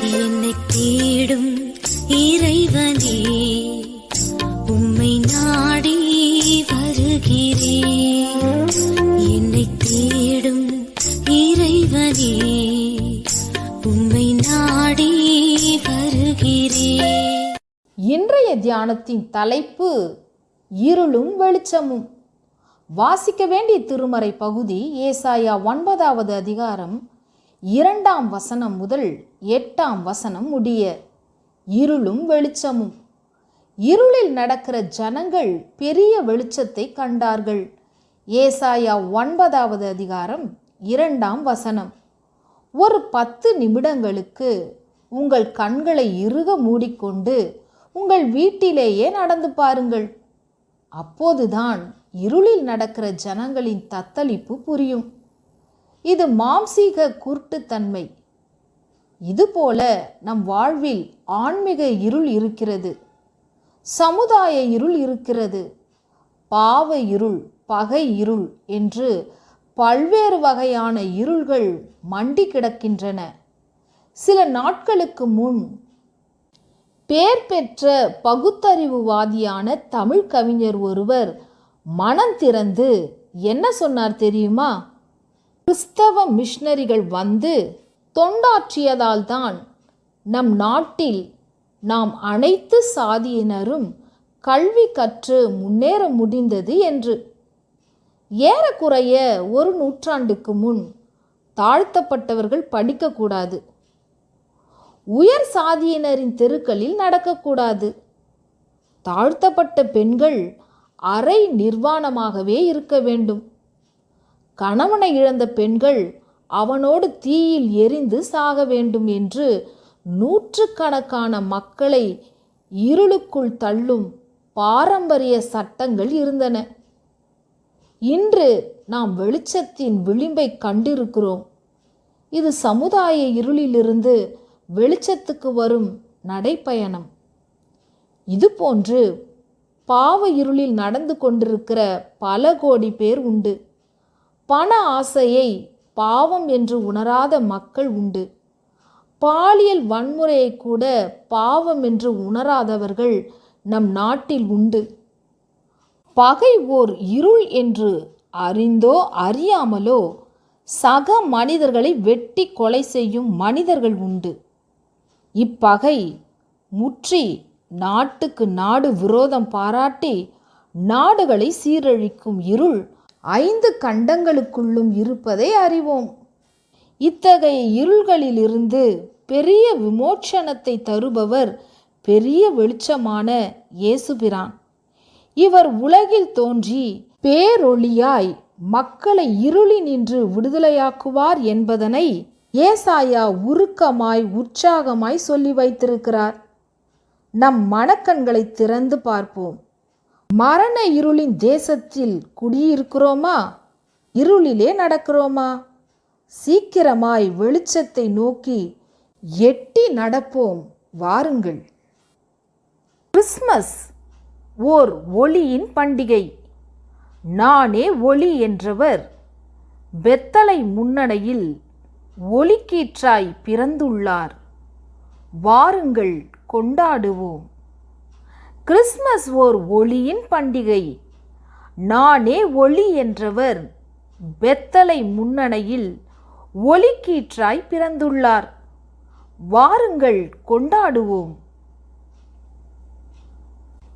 என்னை தேடும் இறைவனே உம்மை நாடி வருகிறேன். என்னை தேடும் இறைவனே உம்மை நாடி வருகிறேன். இன்றைய தியானத்தின் தலைப்பு இருளும் வெளிச்சமும். வாசிக்க வேண்டிய திருமறை பகுதி ஏசாயா ஒன்பதாவது அதிகாரம் இரண்டாம் வசனம் முதல் எட்டாம் வசனம் முடிய இருளும் வெளிச்சமும். இருளில் நடக்கிற ஜனங்கள் பெரிய வெளிச்சத்தை கண்டார்கள். ஏசாயா ஒன்பதாவது அதிகாரம் இரண்டாம் வசனம். ஒரு பத்து நிமிடங்களுக்கு உங்கள் கண்களை இறுக மூடிக்கொண்டு உங்கள் வீட்டிலேயே நடந்து பாருங்கள். அப்போதுதான் இருளில் நடக்கிற ஜனங்களின் தத்தளிப்பு புரியும். இது மாம்சீக குருட்டுத்தன்மை இதுபோல நம் வாழ்வில் ஆன்மீக இருள் இருக்கிறது. சமுதாய இருள் இருக்கிறது. பாவ இருள் பகை இருள் என்று பல்வேறு வகையான இருள்கள் மண்டி கிடக்கின்றன. சில நாட்களுக்கு முன் பேர் பெற்ற பகுத்தறிவுவாதியான தமிழ் கவிஞர் ஒருவர் மனம் திறந்து என்ன சொன்னார் தெரியுமா? கிறிஸ்தவ மிஷனரிகள் வந்து தொண்டாற்றியதால்தான் நம் நாட்டில் நாம் அனைத்து சாதியினரும் கல்வி கற்று முன்னேற முடிந்தது என்று. ஏறக்குறைய ஒரு நூற்றாண்டுக்கு முன் தாழ்த்தப்பட்டவர்கள் படிக்கக்கூடாது. உயர் சாதியினரின் தெருக்களில் நடக்கக்கூடாது. தாழ்த்தப்பட்ட பெண்கள் அரை நிர்வாணமாகவே இருக்க வேண்டும். கணவனை இழந்த பெண்கள் அவனோடு தீயில் எரிந்து சாக வேண்டும் என்று நூற்றுக்கணக்கான மக்களை இருளுக்குள் தள்ளும் பாரம்பரிய சட்டங்கள் இருந்தன. இன்று நாம் வெளிச்சத்தின் விளிம்பை கண்டிருக்கிறோம். இது சமுதாய இருளிலிருந்து வெளிச்சத்துக்கு வரும் நடைப்பயணம். இதுபோன்று பாவ இருளில் நடந்து கொண்டிருக்கிற பல கோடி பேர் உண்டு. பண ஆசையை பாவம் என்று உணராத மக்கள் உண்டு. பாலியல் வன்முறையை கூட பாவம் என்று உணராதவர்கள் நம் நாட்டில் உண்டு. பகை ஓர் இருள் என்று அறிந்தோ அறியாமலோ சக மனிதர்களை வெட்டி கொலை செய்யும் மனிதர்கள் உண்டு. இப்பகை முற்றி நாட்டுக்கு நாடு விரோதம் பாராட்டி நாடுகளை சீரழிக்கும் இருள் ஐந்து கண்டங்களுக்குள்ளும் இருப்பதை அறிவோம். இத்தகைய இருள்களிலிருந்து பெரிய விமோச்சனத்தை தருபவர் பெரிய வெளிச்சமான இயேசுபிரான். இவர் உலகில் தோன்றி பேரொளியாய் மக்களை இருளினின்று விடுதலையாக்குவார் என்பதனை ஏசாயா உருக்கமாய் உற்சாகமாய் சொல்லி வைத்திருக்கிறார். நம் மனக்கண்களை திறந்து பார்ப்போம். மரண இருளின் தேசத்தில் குடியிருக்கிறோமா? இருளிலே நடக்கிறோமா? சீக்கிரமாய் வெளிச்சத்தை நோக்கி எட்டி நடப்போம் வாருங்கள். கிறிஸ்மஸ் ஓர் ஒளியின் பண்டிகை. நானே ஒளி என்றவர். பெத்தலை முன்னணையில் ஒளிக்கீற்றாய் பிறந்துள்ளார். வாருங்கள் கொண்டாடுவோம். கிறிஸ்மஸ் ஓர் ஒளியின் பண்டிகை. நானே ஒளி என்றவர் பெத்தலை முன்னணையில் ஒளிக்கீற்றாய் பிறந்துள்ளார். வாருங்கள் கொண்டாடுவோம்.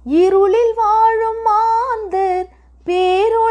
இருளில் வாழும் மாந்தர் பேரொளியை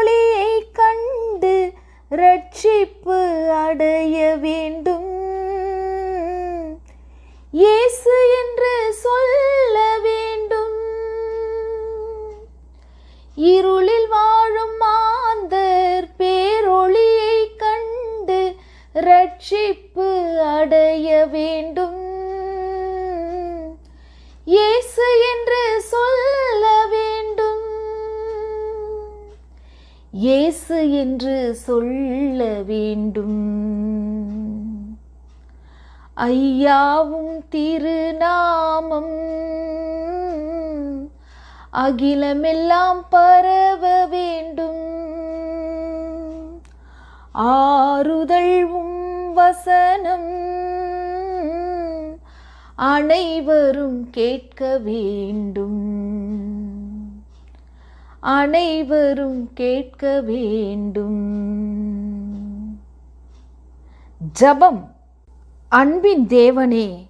இயேசு என்று சொல்ல வேண்டும். ஐயாவும் திருநாமம் அகிலமெல்லாம் பரவ வேண்டும். ஆறுதல் உம் வசனம் அனைவரும் கேட்க வேண்டும். அனைவரும் கேட்க வேண்டும். ஜபம். அன்பின் தேவனே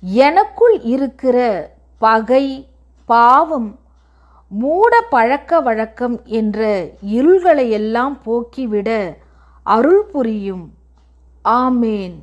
எனக்குள் இருக்கிற பகை பாவம் மூட பழக்க வழக்கம் என்ற இருள்களை எல்லாம் போக்கிவிட அருள் புரியும். ஆமேன்.